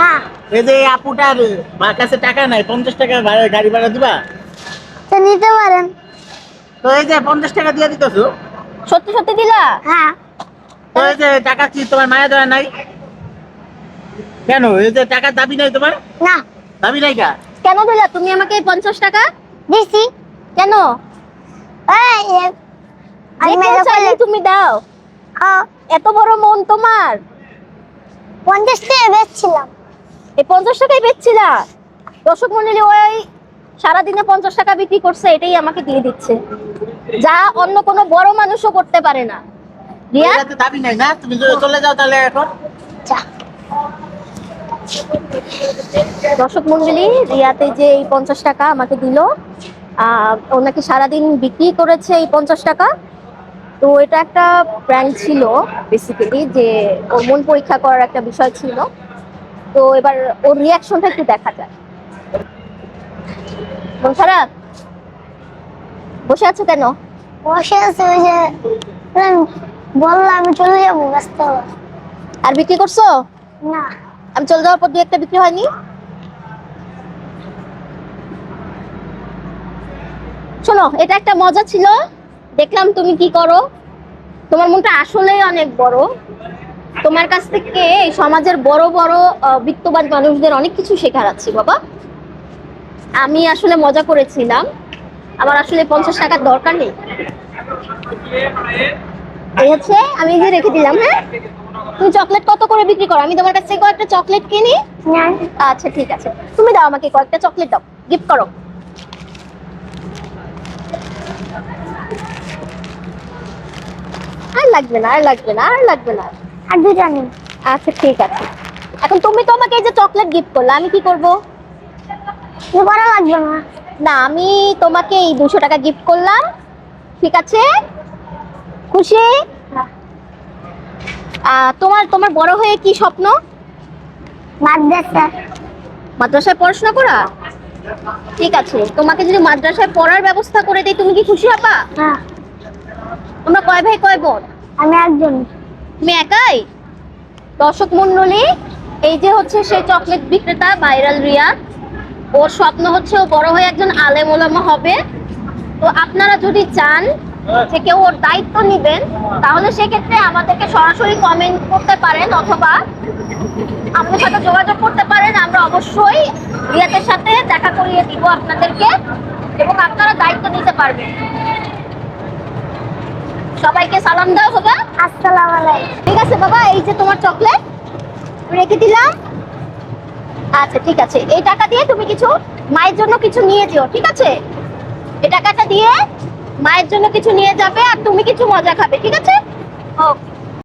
হ্যাঁ এই যে আপুটার কাছে টাকা নাই পঞ্চাশ টাকা গাড়ি ভাড়া দিবা? তো নিতে পারেন। তো এই যে পঞ্চাশ টাকা দিয়ে দিতেছো? সত্যি সত্যি দিলা? হ্যাঁ। তো এই যে টাকা কি তোমার মায়া দেওয়া নাই? কেন? এই যে টাকার দাবি নাই তোমার? না। দাবি নাই কা? কেন দিলা? তুমি আমাকে পঞ্চাশ টাকা? দিছি। কেন? তুমি দাও। এত বড় মন তোমার। পঞ্চাশ টাকা বেচছিলাম এই পঞ্চাশ টাকাই বেচছিলা। দর্শক মন্ডলী ওই সারাদিনে পঞ্চাশ টাকা বিক্রি করছে এটাই আমাকে দিয়ে দিচ্ছে। যা অন্য কোনো বড় মানুষও করতে পারে না। রিয়া দাবি নাই না? তুমি চলে যাও তাহলে এখন। দর্শক মন্ডলী রিয়াতে যে এই পঞ্চাশ টাকা আমাকে দিল আহ, ও নাকি সারাদিন বিক্রি করেছে এই পঞ্চাশ টাকা। তো এটা একটা প্র্যাঙ্ক ছিল বেসিক্যালি যে ওর মন পরীক্ষা করার একটা বিষয় ছিল। তো এবার ওর রিয়াকশনটা একটু দেখা যায় মন খারাপ বসে আছো কেন? বসে আছে ওই যে বললাম আমি চলে যাব ব্যস্ত। আর বিক্রি করছ? না। আমি চলে যাওয়ার পর দু একটা বিক্রি হয়নি? শোনো এটা একটা মজা ছিল। দেখলাম তুমি কি করো। তোমার মনটা আসলেই অনেক বড়। তোমার কাছ থেকে সমাজের বড় বড় বিত্তবান মানুষদের অনেক কিছু শেখার আছে বাবা। আমি আসলে মজা করেছিলাম। আমার আসলে পঞ্চাশ টাকার দরকার নেই। এই হচ্ছে আমি যে রেখে দিলাম হ্যাঁ? তুমি চকলেট কত করে বিক্রি করো? আমি তোমার কাছ থেকে কয়েকটা চকলেট কিনি। না আচ্ছা ঠিক আছে। তুমি দাও আমাকে কয়েকটা চকলেট দাও। গিফট করো। আর লাগবে না আর লাগবে না আর লাগবে না। আর দুটা নেই আচ্ছা ঠিক আছে। এখন তুমি তো আমাকে এই যে চকলেট গিফট করলে আমি কি করব? করা লাগবে না। না আমি তোমাকে এই দুশো টাকা গিফট করলাম। ঠিক আছে? খুশি? তোমার তোমার বড় হয়ে কি স্বপ্ন? মাদ্রাসা। মাদ্রাসায় পড়াশোনা করা? ঠিক আছে তোমাকে যদি মাদ্রাসায় পড়ার ব্যবস্থা করে দেই তুমি কি খুশি হবা? হ্যাঁ তোমরা কয় ভাই কয় বোন? আমি একজন। তুমি একাই? দর্শক মন্ডলী এই যে হচ্ছে সেই চকলেট বিক্রেতা ভাইরাল রিয়া, ওর স্বপ্ন হচ্ছে ও বড় হয়ে একজন আলেম ওলামা হবে। তো আপনারা যদি চান যে কেউ ওর দায়িত্ব নিবেন, তাহলে সেক্ষেত্রে আমাদেরকে সরাসরি কমেন্ট করতে পারেন অথবা আমাদের সাথে যোগাযোগ করতে পারেন। আমরা অবশ্যই রিয়াদের সাথে দেখা করিয়ে দিব আপনাদেরকে এবং আপনারা দায়িত্ব নিতে পারবেন। সবাইকে সালাম দাও বাবা। আসসালামু আলাইকুম। ঠিক আছে বাবা এই যে তোমার চকলেট রেখে দিলাম। আচ্ছা ঠিক আছে। এই টাকা দিয়ে তুমি কিছু মায়ের জন্য কিছু নিয়ে যেও ঠিক আছে? এই টাকাটা দিয়ে মায়ের জন্য কিছু নিয়ে যাবে আর তুমি কিছু মজা খাবে ঠিক আছে? ওকে।